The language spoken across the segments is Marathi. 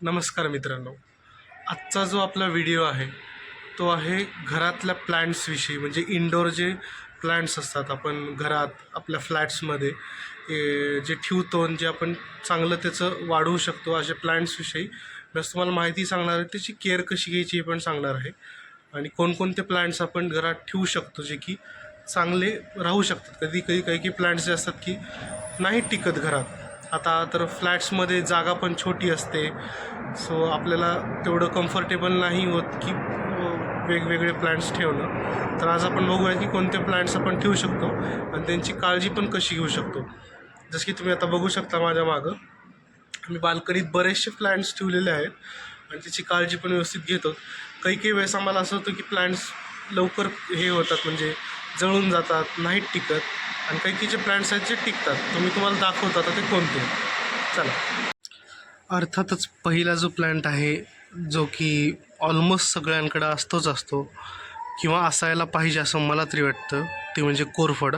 नमस्कार मित्रांनो. आजचा जो आपला व्हिडिओ आहे तो आहे घरातल्या प्लांट्सविषयी म्हणजे इनडोअर जे प्लॅन्ट्स असतात आपण घरात आपल्या फ्लॅट्समध्ये जे ठेवतो आणि जे आपण चांगलं त्याचं वाढवू शकतो अशा प्लॅन्ट्सविषयी प्लस तुम्हाला माहिती सांगणार आहे त्याची केअर कशी घ्यायची हे पण सांगणार आहे. आणि कोणकोणते प्लॅन्ट्स आपण घरात ठेवू शकतो जे की चांगले राहू शकतात. कधी कधी काही काही प्लॅन्ट्स जे असतात की नाही टिकत घरात. आता तर फ्लॅट्समध्ये जागा पण छोटी असते. सो आपल्याला तेवढं कम्फर्टेबल नाही होत की वेगवेगळे प्लांट्स ठेवणं. तर आज आपण बघूया की कोणते प्लांट्स आपण ठेवू शकतो आणि त्यांची काळजी पण कशी घेऊ शकतो. जसं की तुम्ही आता बघू शकता माझ्या मागं मी बाल्कनीत बरेचसे प्लांट्स ठेवलेले आहेत आणि त्याची काळजी पण व्यवस्थित घेतो. काही काही वेळेस आम्हाला असं होतं की प्लांट्स लवकर हे होतात म्हणजे जळून जातात नाहीत टिकत. आणि काही की जे प्लांट्स आहेत जे टिकतात. तुम्ही तुम्हाला दाखवता. आता ते कोणते? चला. अर्थातच पहिला जो प्लॅन्ट आहे जो की ऑलमोस्ट सगळ्यांकडं असतोच असतो किंवा असायला पाहिजे असं मला तरी वाटतं ते म्हणजे कोरफड.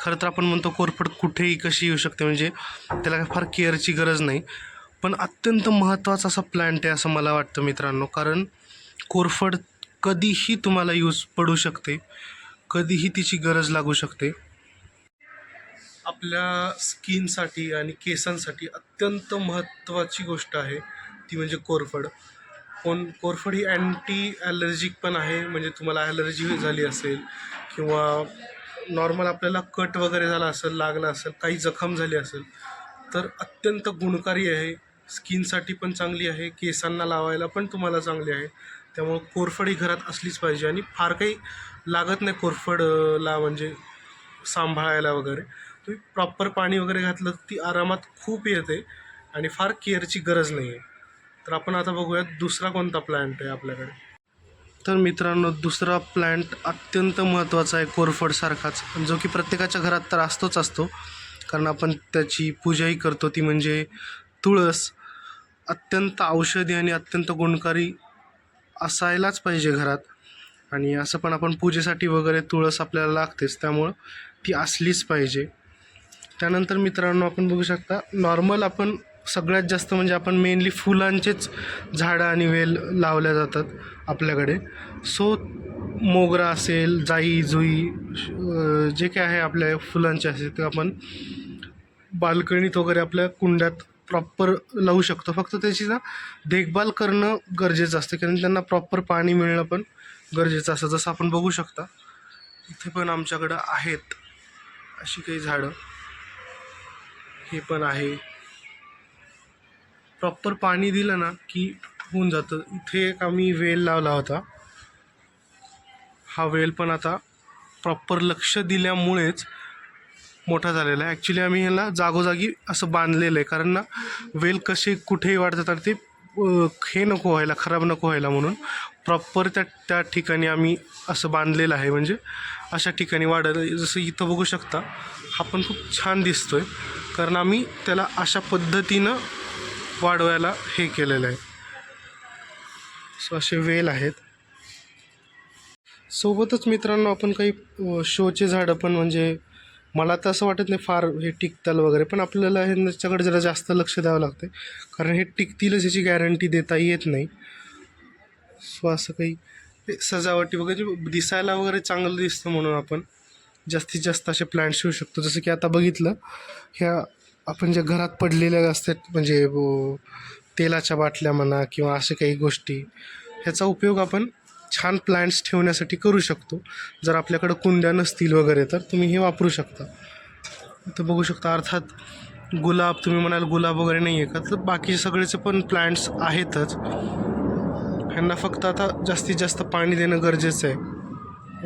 खरं तर आपण म्हणतो कोरफड कुठेही कशी येऊ शकते म्हणजे त्याला काही फार केअरची गरज नाही. पण अत्यंत महत्त्वाचा असा प्लॅन्ट आहे असं मला वाटतं मित्रांनो. कारण कोरफड कधीही तुम्हाला यूज पडू शकते. कधीही तिची गरज लागू शकते. आपल्या स्किनसाठी आणि केसांसाठी अत्यंत महत्त्वाची गोष्ट आहे ती म्हणजे कोरफड. कोण कोरफड ही अँटी ॲलर्जिक पण आहे म्हणजे तुम्हाला ॲलर्जी झाली असेल किंवा नॉर्मल आपल्याला कट वगैरे झाला असेल लागला असेल काही जखम झाली असेल तर अत्यंत गुणकारी आहे. स्किनसाठी पण चांगली आहे केसांना लावायला पण तुम्हाला चांगली आहे. त्यामुळं कोरफड ही घरात असलीच पाहिजे आणि फार काही लागत नाही कोरफडला म्हणजे सांभाळायला वगैरे. तुम्ही प्रॉपर पाणी वगैरे घातलं ती आरामात खूप येते आणि फार केअरची गरज नाही आहे तर आपण आता बघूयात दुसरा कोणता प्लांट आहे आपल्याकडे. तर मित्रांनो दुसरा प्लांट अत्यंत महत्त्वाचा आहे कोरफडसारखाच जो की प्रत्येकाच्या घरात तर असतोच असतो. कारण आपण त्याची पूजाही करतो. ती म्हणजे तुळस. अत्यंत औषधी आणि अत्यंत गुणकारी असायलाच पाहिजे घरात. आणि असं पण आपण पूजेसाठी वगैरे तुळस आपल्याला लागतेच त्यामुळं ती असलीच पाहिजे. त्यानंतर मित्रांनो आपण बघू शकता नॉर्मल आपण सगळ्यात जास्त म्हणजे आपण मेनली फुलांचेच झाडं आणि वेल लावल्या जातात आपल्याकडे. सो मोगरा असेल जाई जुई जे काय आहे आपल्या फुलांचे असेल ते आपण बाल्कनीत वगैरे आपल्या कुंड्यात प्रॉपर लावू शकतो. फक्त त्याची ना देखभाल करणं गरजेचं असतं कारण त्यांना प्रॉपर पाणी मिळणं पण गरजेचं असतं जसं आपण बघू शकता इथे पण आमच्याकडं आहेत अशी काही झाडं. हे पण आहे. प्रॉपर पाणी दिलं ना की होऊन जातं. इथे एक आम्ही वेल लावला होता. हा वेल पण आता प्रॉपर लक्ष दिल्यामुळेच मोठा झालेला आहे. ॲक्च्युली आम्ही ह्याला जागोजागी असं बांधलेलं आहे. कारण ना वेल कसे कुठेही वाढतात आणि ते हे नको व्हायला खराब नको व्हायला म्हणून प्रॉपर त्या त्या ठिकाणी आम्ही असं बांधलेलं आहे. म्हणजे अशा ठिकाणी वाढत जसं इथं बघू शकता हा पण खूप छान दिसतो आहे कारण आम्ही त्याला अशा पद्धतीनं वाढवायला हे केलेलं आहे. सो असे वेल आहेत. सोबतच मित्रांनो आपण काही शोचे झाडं पण म्हणजे मला तर असं वाटत नाही फार हे टिकताल वगैरे पण आपल्याला ह्याच्याकडे जरा जास्त लक्ष द्यावं लागतं कारण हे टिकतीलच याची गॅरंटी देता येत नाही. सो असं काही सजावटी वगैरे दिसायला वगैरे चांगलं दिसतं म्हणून आपण जास्तीत जास्त असे प्लांट्स येऊ शकतो. जसं की आता बघितलं ह्या आपण ज्या घरात पडलेल्या असतात म्हणजे तेलाच्या बाटल्या म्हणा किंवा अशा काही गोष्टी ह्याचा उपयोग आपण छान प्लांट्स ठेवण्यासाठी करू शकतो. जर आपल्याकडं कुंड्या नसतील वगैरे तर तुम्ही हे वापरू शकता. तर बघू शकता अर्थात गुलाब तुम्ही म्हणाल गुलाब वगैरे नाही आहे का? तर बाकी सगळेचे पण प्लांट्स आहेतच. ह्यांना फक्त आता जास्तीत जास्त पाणी देणं गरजेचं आहे.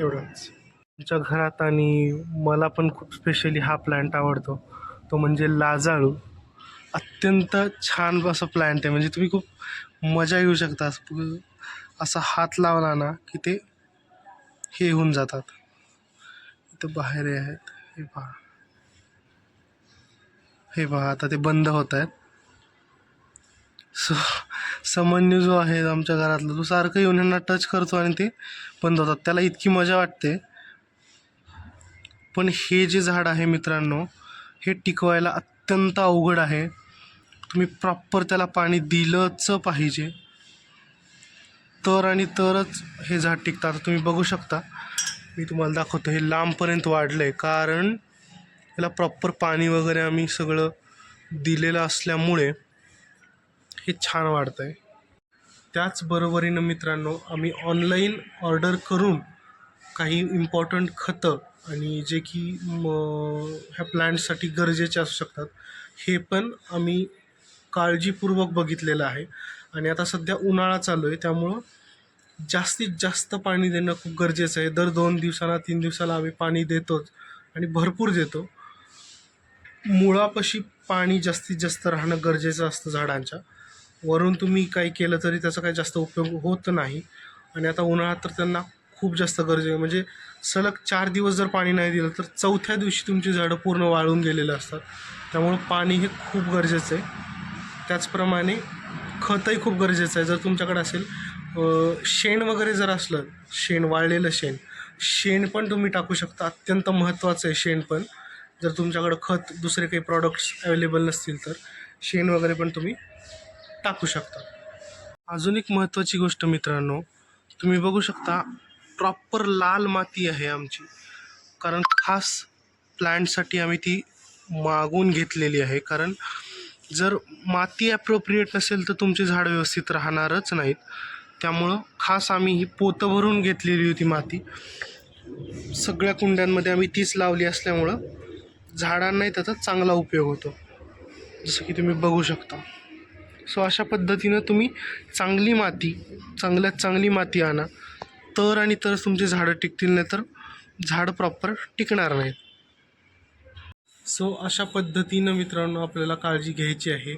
एवढंच. आमच्या घरात आणि मला पण खूप स्पेशली हा प्लांट आवडतो. तो म्हणजे लाजाळू. अत्यंत छान असं प्लांट आहे. म्हणजे तुम्ही खूप मजा घेऊ शकता. असा हात लावला ना की ते हे होऊन जातात. इथं बाहेर आहेत. हे पहा. हे पहा आता ते बंद होत आहेत. सो समन्यू जो आहे आमच्या घरातला तो सारखं येऊन यांना टच करतो आणि ते बंद होतात. त्याला इतकी मजा वाटते. पण हे जे झाड आहे मित्रांनो हे टिकवायला अत्यंत अवघड आहे. तुम्ही प्रॉपर त्याला पाणी दिलंच पाहिजे. तर आणि तरच हे झाड टिकतं. आता तुम्ही बघू शकता. मी तुम्हाला दाखवतो हे लांबपर्यंत वाढलं आहे कारण याला प्रॉपर पाणी वगैरे आम्ही सगळं दिलेलं असल्यामुळे हे छान वाढतं आहे त्याचबरोबरीनं मित्रांनो आम्ही ऑनलाईन ऑर्डर करून काही इम्पॉर्टंट खतं आणि जे की म ह्या प्लांटसाठी गरजेचे असू शकतात हे पण आम्ही काळजीपूर्वक बघितलेलं आहे. आणि आता सध्या उन्हाळा चालू आहे त्यामुळं जास्तीत जास्त पाणी देणं खूप गरजेचं आहे. दर दोन दिवसाला तीन दिवसाला आम्ही पाणी देतोच आणि भरपूर देतो. मुळापाशी पाणी जास्तीत जास्त राहणं गरजेचं असतं झाडांच्या. वरून तुम्ही काही केलं तरी त्याचा काही जास्त उपयोग होत नाही. आणि आता उन्हाळ्यात तर त्यांना खूप जास्त गरजे आहे. म्हणजे सलग चार दिवस जर पाणी नाही दिलं तर चौथ्या दिवशी तुमची झाडं पूर्ण वाळून गेलेलं असतात. त्यामुळं पाणी हे खूप गरजेचं आहे. त्याचप्रमाणे खतही खूप गरजेचं आहे. जर तुमच्याकडे असेल शेण वगैरे जर असलं शेण वाळलेलं शेण शेण पण तुम्ही टाकू शकता. अत्यंत महत्त्वाचं आहे शेण पण. जर तुमच्याकडं खत दुसरे काही प्रॉडक्ट्स अवेलेबल नसतील तर शेण वगैरे पण तुम्ही टाकू शकता. अजून एक महत्त्वाची गोष्ट मित्रांनो तुम्ही बघू शकता प्रॉपर लाल माती आहे आमची. कारण खास प्लॅन्टसाठी आम्ही ती मागून घेतलेली आहे. कारण जर माती ॲप्रोप्रिएट नसेल तर तुमचे झाड व्यवस्थित राहणारच नाहीत. त्यामुळं खास आम्ही ही पोतं भरून घेतलेली होती माती. सगळ्या कुंड्यांमध्ये आम्ही तीच लावली असल्यामुळं झाडांनाही त्याचा चांगला उपयोग होतो. जसं की तुम्ही बघू शकता. सो अशा पद्धतीनं तुम्ही चांगली माती चांगल्यात चांगली माती आणा. तर आणि तरच तुमचे झाडं टिकतील नाही तर झाड प्रॉपर टिकणार नाहीत. सो अशा पद्धतीनं मित्रांनो आपल्याला काळजी घ्यायची आहे.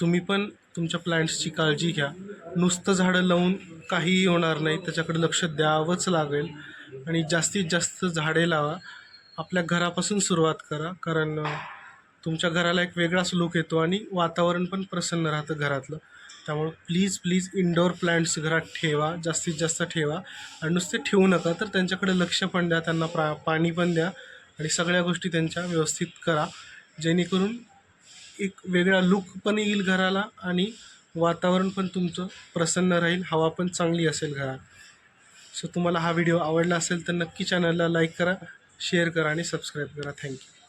तुम्ही पण तुमच्या प्लांट्सची काळजी घ्या. नुसतं झाडं लावून काहीही होणार नाही त्याच्याकडे लक्ष द्यावंच लागेल. आणि जास्तीत जास्त झाडे लावा. आपल्या घरापासून सुरुवात करा. कारण तुमच्या घराला एक वेगळाच लुक येतो आणि वातावरण पण प्रसन्न राहतं घरातलं. त्यामुळं प्लीज प्लीज इनडोअर प्लांट्स घरात ठेवा. जास्तीत जास्त ठेवा. आणि नुसते ठेवू नका तर त्यांच्याकडे लक्ष पण द्या त्यांना प्रा पाणी पण द्या. आणि सगळ्या गोष्टी त्यांच्या व्यवस्थित करा. जेणेकरून एक वेगळा लुक पण येईल घराला आणि वातावरण पण तुमचं प्रसन्न राहील हवा पण चांगली असेल घरात. सो तुम्हाला हा व्हिडिओ आवडला असेल तर नक्की चॅनलला लाईक करा शेअर करा आणि सबस्क्राईब करा. थँक्यू